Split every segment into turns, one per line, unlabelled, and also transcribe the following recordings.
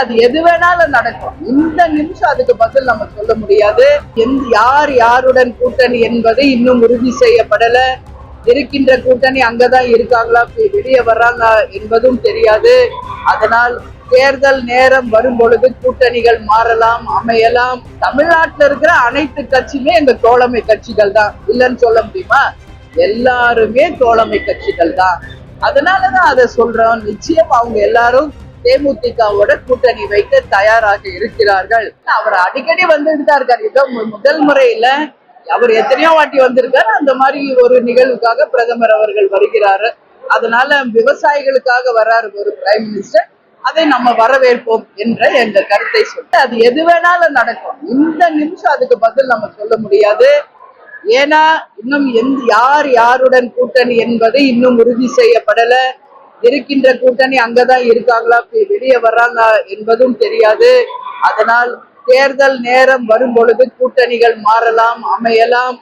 அது எது வேணாலும் நடக்கும். இந்த நிமிஷம் அதுக்கு பதில் நம்ம சொல்ல முடியாது. எந்த யார் யாருடன் கூட்டணி என்பது இன்னும் உறுதி செய்யப்படல. இருக்கின்ற கூட்டணி அங்கதான் இருக்காங்களா? வெளியே வர்றாங்க என்பதும் தெரியாது. அதனால் தேர்தல் நேரம் வரும் பொழுது கூட்டணிகள் மாறலாம் அமையலாம். தமிழ்நாட்டுல இருக்கிற அனைத்து கட்சியுமே எங்க தோழமை கட்சிகள் தான். இல்லைன்னு சொல்ல முடியுமா? எல்லாருமே தோழமை கட்சிகள் தான். அதனாலதான் அதை சொல்றோம். நிச்சயம் அவங்க எல்லாரும் தேமுதிகவோட கூட்டணி வைக்க தயாராக இருக்கிறார்கள். அவர் அடிக்கடி வந்துட்டு தான் இருக்காரு. முதல் முறையில அவர் எத்தனையோ வாட்டி வந்திருக்காரு. அந்த மாதிரி ஒரு நிகழ்வுக்காக பிரதமர் அவர்கள் வருகிறாரு. அதனால விவசாயிகளுக்காக வர்றாரு ஒரு பிரைம் மினிஸ்டர் அதை நம்ம வரவேற்போம் என்ற எங்க கருத்தை சொல்லி அது எது வேணாலும் நடக்கும். இந்த நிமிஷம் அதுக்கு பதில் நம்ம சொல்ல முடியாது. ஏன்னா இன்னும் எந்த யார் யாருடன் கூட்டணி என்பது இன்னும் உறுதி செய்யப்படல. இருக்கின்ற கூட்டணி அங்கதான் இருக்காங்களா? வெளியே வர்றாங்க என்பதும் தெரியாது. அதனால் தேர்தல் நேரம் வரும் பொழுது கூட்டணிகள் மாறலாம் அமையலாம்.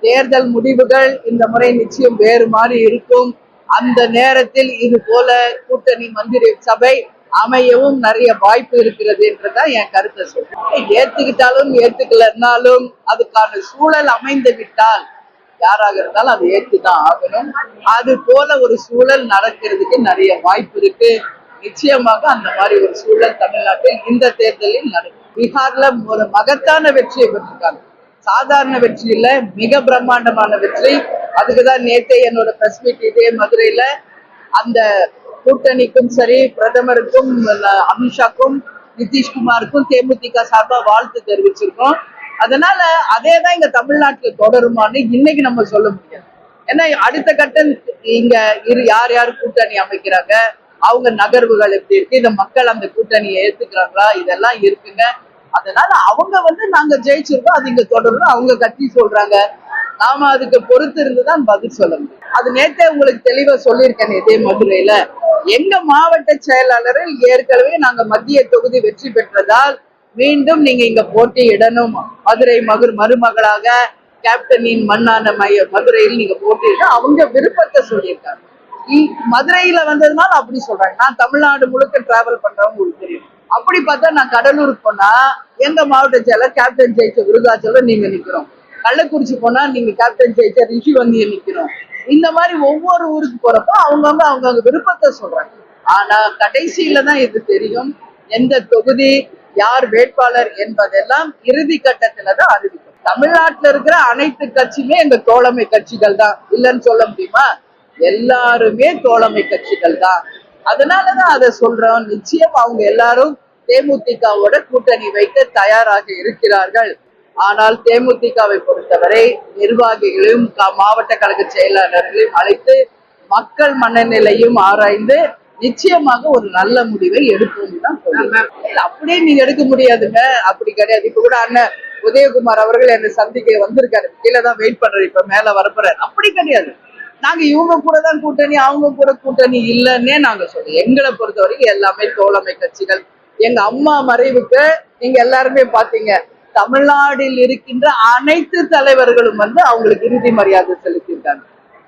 தேர்தல் முடிவுகள் இந்த முறை நிச்சயம் வேறு மாதிரி இருக்கும். அந்த நேரத்தில் இது போல கூட்டணி மந்திரி சபை அமையவும் நிறைய வாய்ப்பு இருக்கிறது என்றுதான் என் கருத்தை சொல்றேன். ஏத்துக்கிட்டாலும் ஏத்துக்கலன்னாலும் அதுக்கான சூழல் அமைந்து விட்டால் யாராக இருந்தாலும் அதை ஏற்றுதான் ஆகணும். அது போல ஒரு சூழல் நடக்கிறதுக்கு நிறைய வாய்ப்பு இருக்கு. நிச்சயமாக அந்த மாதிரி ஒரு சூழல் தமிழ்நாட்டில் இந்த தேர்தலில் நடக்கும் பீகார்ல ஒரு மகத்தான வெற்றியை பெற்றிருக்காங்க. சாதாரண வெற்றி இல்ல மிக பிரம்மாண்டமான வெற்றி. அதுக்குதான் நேத்தே என்னோட பிரஸ் மீட் இதே மதுரையில அந்த கூட்டணிக்கும் சரி பிரதமருக்கும் அமித்ஷாக்கும் நிதிஷ்குமாருக்கும் தேமுதிக சார்பா வாழ்த்து தெரிவிச்சிருக்கோம். அதனால அதே தான் இங்க தமிழ்நாட்டுல தொடருமான்னு இன்னைக்கு நம்ம சொல்ல முடியாது. ஏன்னா அடுத்த கட்டம் இங்க இரு யார் யார் கூட்டணி அமைக்கிறாங்க? அவங்க நகர்வுகள் எப்படி இருக்கு? இந்த மக்கள் அந்த கூட்டணியை ஏத்துக்கிறாங்களா? இதெல்லாம் இருக்குங்க. அதனால அவங்க வந்து நாங்க ஜெயிச்சிருக்கோம் அது இங்க தொடரும் அவங்க கட்சி சொல்றாங்க. நாம அதுக்கு பொறுத்து இருந்துதான் பதில் சொல்ல முடியும். அது நேத்தே உங்களுக்கு தெளிவா சொல்லியிருக்கேன் இதே மதுரையில. எங்க மாவட்ட செயலாளரில் ஏற்கனவே நாங்க மத்திய தொகுதி வெற்றி பெற்றதால் மீண்டும் நீங்க இங்க போட்டியிடணும். மதுரை மகுர் மருமகளாக கேப்டனின் மண்ணான மைய மதுரையில் நீங்க போட்டியிட அவங்க விருப்பத்தை சொல்லியிருக்காங்க. மதுரையில வந்ததுனால அப்படி சொல்றாங்க. நான் தமிழ்நாடு முழுக்க டிராவல் பண்றவங்க உங்களுக்கு தெரியும். அப்படி பார்த்தா நான் கடலூருக்கு போனா எங்க மாவட்ட செயலர் கேப்டன் ஜெயிச்ச விருதாச்சலம் நீங்க நிக்கிறோம். கள்ளக்குறிச்சி போனா நீங்க கேப்டன் ஜெயிச்ச ரிஷி வந்திய நிக்கிறோம். இந்த மாதிரி ஒவ்வொரு ஊருக்கு போறப்போ அவங்கவுங்க அவங்கவுங்க விருப்பத்தை சொல்றாங்க. ஆனா கடைசியில தான் இது தெரியும். எந்த தொகுதி யார் வேட்பாளர் என்பதெல்லாம் இறுதி கட்டத்துல தான் அறிவிக்கும். தமிழ்நாட்டுல இருக்கிற அனைத்து கட்சியுமே இந்த தோழமை கட்சிகள் தான். இல்லைன்னு சொல்ல முடியுமா? எல்லாருமே தோழமை கட்சிகள் தான். அதனாலதான் அதை சொல்றோம். நிச்சயம் அவங்க எல்லாரும் தேமுதிகவோட கூட்டணி வைக்க தயாராக இருக்கிறார்கள். ஆனால் தேமுதிகவை பொறுத்தவரை நிர்வாகிகளையும் மாவட்ட கழக செயலாளர்களையும் அழைத்து மக்கள் மனநிலையும் ஆராய்ந்து நிச்சயமாக ஒரு நல்ல முடிவை எடுப்போம் தான் அப்படியே நீங்க எடுக்க முடியாதுங்க. அப்படி கிடையாது. இப்ப கூட அண்ணன் உதயகுமார் அவர்கள் என்னை சந்திக்க வந்திருக்காரு. கீழே தான் வெயிட் பண்றாரு இப்ப மேல வரப்போறாரு. அப்படி கிடையாது. நாங்க இவங்க கூட தான் கூட்டணி அவங்க கூட கூட்டணி இல்லைன்னே நாங்க சொல்றோம் எங்களை பொறுத்தவரைக்கும் எல்லாமே தோழமை கட்சிகள். எங்க அம்மா மறைவுக்கு நீங்க எல்லாருமே பாத்தீங்க. தமிழ்நாட்டில் இருக்கின்ற அனைத்து தலைவர்களும் வந்து அவங்களுக்கு இறுதி மரியாதை செலுத்தியிருக்காங்க.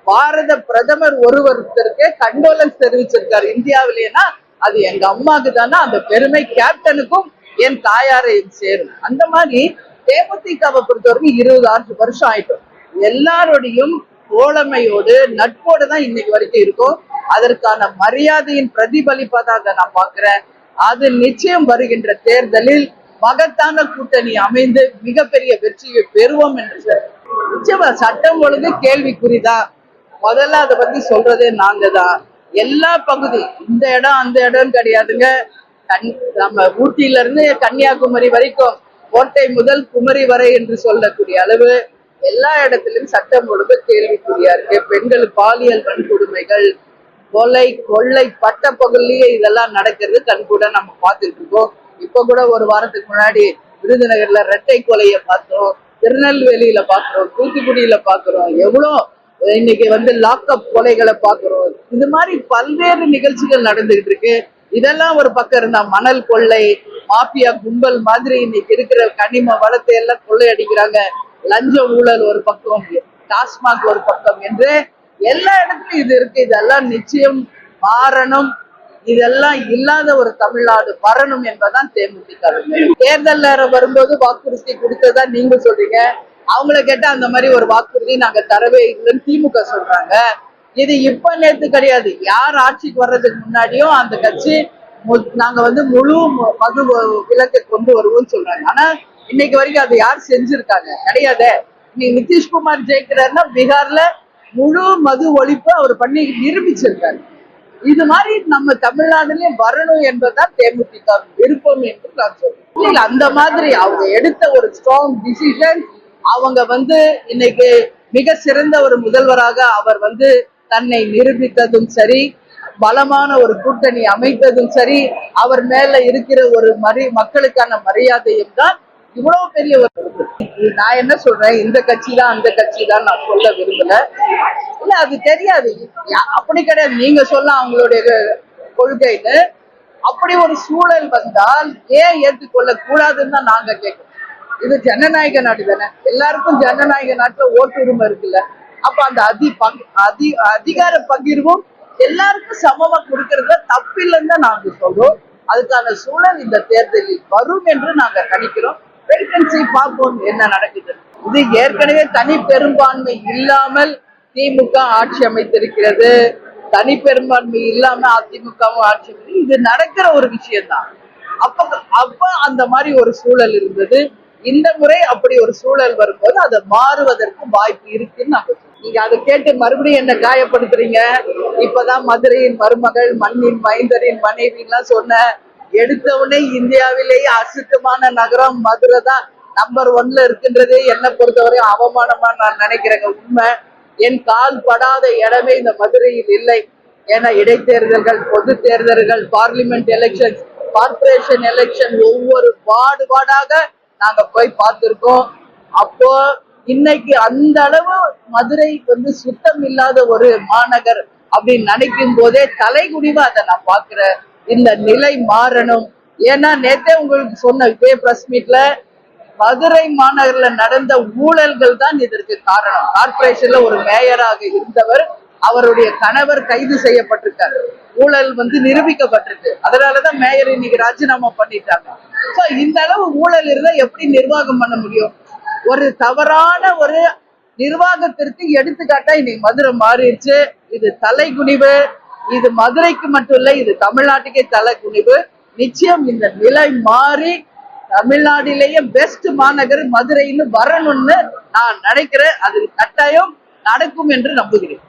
பாரத பிரதமர் ஒருவருத்தருக்கு கண்டோலன்ஸ் தெரிவிச்சிருக்காரு. இந்தியாவிலேனா அது எங்க அம்மாக்கு தானே அந்த பெருமை கேப்டனுக்கும் என் தாயாரையும் சேரும். அந்த மாதிரி தேமுதிகவை பொறுத்தவரைக்கும் இருபது ஆறு வருஷம் ஆயிட்டோம். எல்லாரோடையும் தோழமையோடு நட்போடு தான் இன்னைக்கு வரைக்கும் இருக்கும். அதற்கான மரியாதையின் பிரதிபலிப்பதாக நான் பாக்குறேன் அது நிச்சயம் வருகின்ற தேர்தலில் மகத்தான கூட்டணி அமைந்து மிகப்பெரிய வெற்றியை பெறுவோம் என்று சொல்றேன். நிச்சயமா சட்டம் ஒழுங்கு கேள்விக்குறிதான். முதல்ல அதை பத்தி சொல்றதே நாங்க தான் எல்லா பகுதி இந்த இடம் அந்த இடம் கிடையாதுங்க. கன் நம்ம ஊட்டியில இருந்து கன்னியாகுமரி வரைக்கும் கோட்டை முதல் குமரி வரை என்று சொல்லக்கூடிய அளவு எல்லா இடத்திலும் சட்டம் ஒழுங்கு கேள்விக்குறியா இருக்கு. பெண்கள் பாலியல் வன்கொடுமைகள் கொலை கொள்ளை பட்ட பகல்லையே இதெல்லாம் நடக்கிறது. கண் கூட நம்ம பார்த்துட்டு இருக்கோம். இப்ப கூட ஒரு வாரத்துக்கு முன்னாடி விருதுநகர்ல இரட்டை கொலையை பார்த்தோம். திருநெல்வேலியில பாக்குறோம் தூத்துக்குடியில பாக்குறோம் எவ்வளோ இன்னைக்கு வந்து லாக்அப் கொலைகளை பாக்குறோம் இது மாதிரி பல்வேறு நிகழ்ச்சிகள் நடந்துகிட்டு இருக்கு. இதெல்லாம் ஒரு பக்கம் இருந்தா மணல் கொள்ளை மாஃபியா கும்பல் மாதிரி இன்னைக்கு இருக்கிற கனிம வளத்தை எல்லாம் கொள்ளையடிக்கிறாங்க. லஞ்ச ஊழல் ஒரு பக்கம் டாஸ்மாக் ஒரு பக்கம் என்று எல்லா இடத்துலயும் இது இருக்கு. இதெல்லாம் நிச்சயம் மாறணும். இதெல்லாம் இல்லாத ஒரு தமிழ்நாடு வரணும் என்பதுதான் தேமுதிக தேர்தல் நேரம் வரும்போது வாக்குறுதி கொடுத்ததா நீங்க சொல்றீங்க. அவங்கள கேட்டா அந்த மாதிரி ஒரு வாக்குறுதி நாங்க தரவே இல்லைன்னு திமுக சொல்றாங்க. இது இப்ப நேத்து கிடையாது. யார் ஆட்சிக்கு வர்றதுக்கு முன்னாடியும் அந்த கட்சி நாங்க வந்து முழு மது விலக்கை கொண்டு வருவோம்னு சொல்றாங்க. ஆனா இன்னைக்கு வரைக்கும் அதை யார் செஞ்சிருக்காங்க? கிடையாது. இன்னைக்கு நிதிஷ்குமார் ஜெயிக்கிறாருன்னா பீகார்ல முழு மது ஒழிப்பு அவர் பண்ணி நிரூபிச்சிருக்காரு. இது மாதிரி நம்ம தமிழ்நாடுலயும் வரணும் என்பதுதான் தேமுதிக விருப்பம் என்று நான் சொல்றேன். இல்ல, அந்த மாதிரி அவங்க எடுத்த ஒரு ஸ்ட்ராங் டிசிஷன் அவங்க வந்து இன்னைக்கு மிக சிறந்த ஒரு முதல்வராக அவர் வந்து தன்னை நிரூபித்ததும் சரி பலமான ஒரு கூட்டணி அமைத்ததும் சரி அவர் மேல இருக்கிற ஒரு மரி மக்களுக்கான மரியாதையும் தான் இவ்வளவு பெரிய ஒரு நான் என்ன சொல்றேன்? இந்த கட்சி தான் அந்த கட்சி தான் நான் சொல்ல விரும்பல. இல்ல அது தெரியாது. அப்படி கிடையாது. நீங்க சொல்ல அவங்களுடைய கொள்கைன்னு அப்படி ஒரு சூழல் வந்தால் ஏன் ஏற்றுக்கொள்ள கூடாதுன்னு தான் நாங்க கேட்கிறோம் இது ஜனநாயக நாடு தானே? எல்லாருக்கும் ஜனநாயக நாட்டுல ஓட்டு உரிமை இருக்குல்ல? அப்ப அந்த அதி பங்கு அதி அதிகார பகிர்வும் எல்லாருக்கும் சமமா கொடுக்கறதுல தப்பில்லைன்னு தான் நாங்க சொல்றோம். அதுக்கான சூழல் இந்த தேர்தலில் வரும் என்று நாங்க கணிக்கிறோம் வேகன்சி பார்ப்போம் என்ன நடக்குது. இது ஏற்கனவே தனி பெரும்பான்மை இல்லாமல் திமுக ஆட்சி அமைத்திருக்கிறது. தனி பெரும்பான்மை இல்லாம அதிமுகவும் ஆட்சி அமைத்து இது நடக்கிற ஒரு விஷயம்தான். அப்ப அப்ப அந்த மாதிரி ஒரு சூழல் இருந்தது. இந்த முறை அப்படி ஒரு சூழல் வரும்போது அது மாறுவதற்கு வாய்ப்பு இருக்குன்னு நாங்க நீங்க அதை கேட்டு மறுபடியும் என்ன காயப்படுத்துறீங்க? இப்பதான் மதுரையின் மருமகள் மண்ணின் மைந்தரின் மனைவி எல்லாம் சொன்ன எடுத்த உடனே இந்தியாவிலேயே அசுத்தமான நகரம் மதுரை தான் நம்பர் ஒன்ல இருக்குன்றதே என்னை பொறுத்தவரையும் அவமானமா நான் நினைக்கிறேங்க. உண்மை. என் கால் படாத இடமே இந்த மதுரையில் இல்லை. ஏன்னா இடைத்தேர்தல்கள் பொது தேர்தல்கள் பார்லிமெண்ட் எலெக்ஷன் கார்பரேஷன் எலெக்ஷன் ஒவ்வொரு வார்டு வார்டாக நாங்க போய் பார்த்திருக்கோம். அப்போ இன்னைக்கு அந்த அளவு மதுரை வந்து சுத்தம் இல்லாத ஒரு மாநகர் அப்படின்னு நினைக்கும் போதே தலைகுனிவா அதை நான் பாக்குறேன் இந்த நிலை மாறணும். ஏன்னா நேத்தே உங்களுக்கு சொன்ன இதே பிரஸ் மீட்ல மதுரை மாநகர்ல நடந்த ஊழல்கள் தான் இதற்கு காரணம். கார்பரேஷன்ல ஒரு மேயராக இருந்தவர் அவருடைய கணவர் கைது செய்யப்பட்டிருக்காரு. ஊழல் வந்து நிரூபிக்கப்பட்டிருக்கு. அதனாலதான் மேயர் இன்னைக்கு ராஜினாமா பண்ணிட்டாங்க. ஸோ இந்த அளவு ஊழல் இருந்தால் எப்படி நிர்வாகம் பண்ண முடியும்? ஒரு தவறான ஒரு நிர்வாகத்திற்கு எடுத்துக்காட்டா இன்னைக்கு மதுரை மாறிடுச்சு. இது தலை குனிவு இது மதுரைக்கு மட்டும் இல்ல இது தமிழ்நாட்டுக்கே தலை குனிவு நிச்சயம் இந்த நிலை மாறி தமிழ்நாட்டிலேயே பெஸ்ட் மாநகர் மதுரைன்னு வரணும்னு நான் நினைக்கிறேன். அது கட்டாயம் நடக்கும் என்று நம்புகிறேன்.